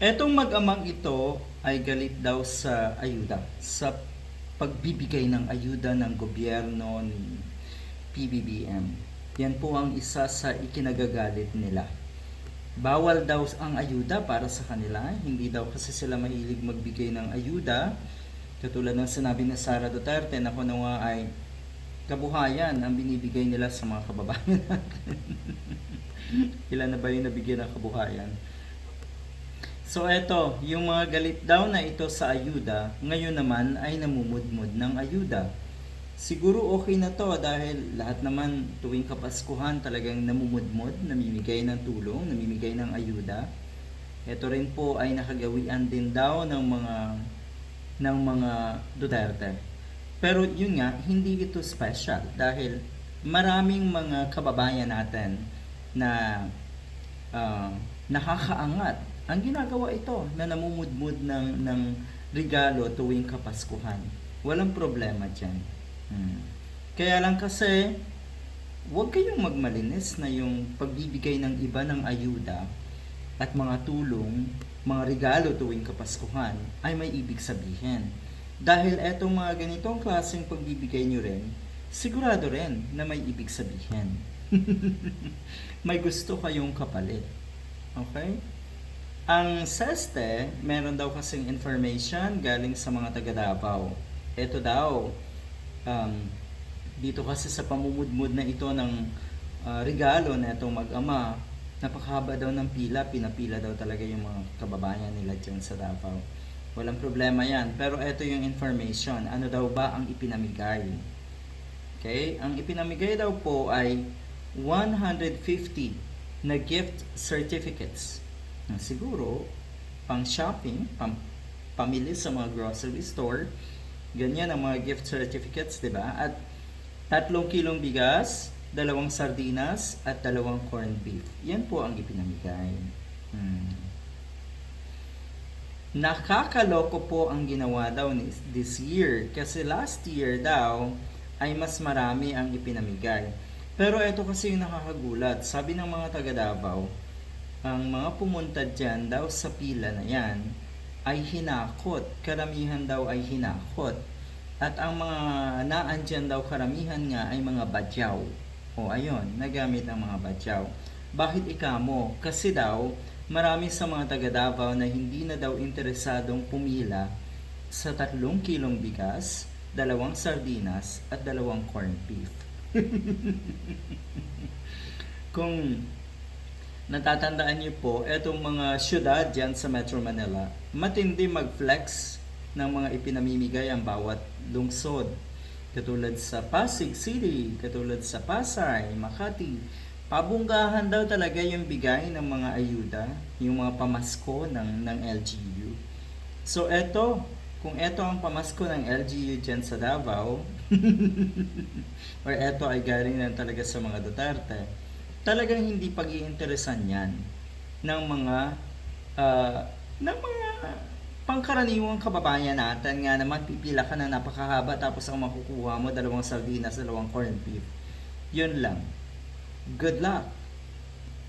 Etong mag-amang ito ay galit daw sa ayuda, sa pagbibigay ng ayuda ng gobyerno ni PBBM. Yan po ang isa sa ikinagagalit nila. Bawal daw ang ayuda para sa kanila, hindi daw kasi sila mahilig magbigay ng ayuda. Katulad ng sinabi ni Sara Duterte na kung nawa ay kabuhayan ang binibigay nila sa mga kababayan natin. Ilan na ba yung nabigyan ng kabuhayan? So eto, yung mga galit daw na ito sa ayuda, ngayon naman ay namumudmud ng ayuda. Siguro okay na to dahil lahat naman tuwing kapaskuhan talagang namumudmod, namimigay ng tulong, namimigay ng ayuda. Ito rin po ay nakagawian din daw ng mga ng mga Duterte. Pero yun nga, hindi ito special dahil maraming mga kababayan natin na ah, nakakaangat ang ginagawa ito na namumudmud ng, ng regalo tuwing kapaskuhan. Walang problema dyan. Hmm. Kaya lang kasi, huwag kayong magmalinis na yung pagbibigay ng iba ng ayuda at mga tulong, mga regalo tuwing kapaskuhan ay may ibig sabihin. Dahil etong mga ganitong klaseng pagbibigay nyo rin, sigurado rin na may ibig sabihin. may gusto kayong kapalit. Okay? Ang SESTE, meron daw kasing information galing sa mga taga Davao. Ito daw, um, dito kasi sa pamumudmud na ito ng ah, regalo na itong mag-ama, napakahaba daw ng pila, pinapila daw talaga yung mga kababayan nila dyan sa Davao. Walang problema yan. Pero ito yung information. Ano daw ba ang ipinamigay? Okay? Ang ipinamigay daw po ay 150 na gift certificates. Siguro, pang shopping, pang pamili sa mga grocery store. Ganyan ang mga gift certificates, di ba? At tatlong kilong bigas, dalawang sardinas, at dalawang corned beef. Yan po ang ipinamigay. Hmm. Nakakaloko po ang ginawa daw this year kasi last year daw ay mas marami ang ipinamigay. Pero ito kasi yung nakakagulat. Sabi ng mga taga Davao, ang mga pumunta dyan daw sa pila na yan ay hinakot. Karamihan daw ay hinakot. At ang mga naandyan daw karamihan nga ay mga badyaw. O ayun, nagamit ang mga badyaw. Bakit ikamo? Kasi daw, marami sa mga taga Davao na hindi na daw interesadong pumila sa tatlong kilong bigas, dalawang sardinas, at dalawang corned beef. Kung natatandaan niyo po, etong mga syudad dyan sa Metro Manila, matindi mag-flex ng mga ipinamimigay ang bawat lungsod. Katulad sa Pasig City, katulad sa Pasay, Makati. Pabunggahan daw talaga yung bigay ng mga ayuda, yung mga pamasko ng, ng LGU. So eto, kung eto ang pamasko ng LGU dyan sa Davao, or eto ay galing na talaga sa mga Duterte, talagang hindi pag-iinteresan yan ng mga ah, ng mga pangkaraniwang kababayan natin nga naman pipila ka na napakahaba tapos ang makukuha mo dalawang sardinas, dalawang corned beef. Yun lang. Good luck.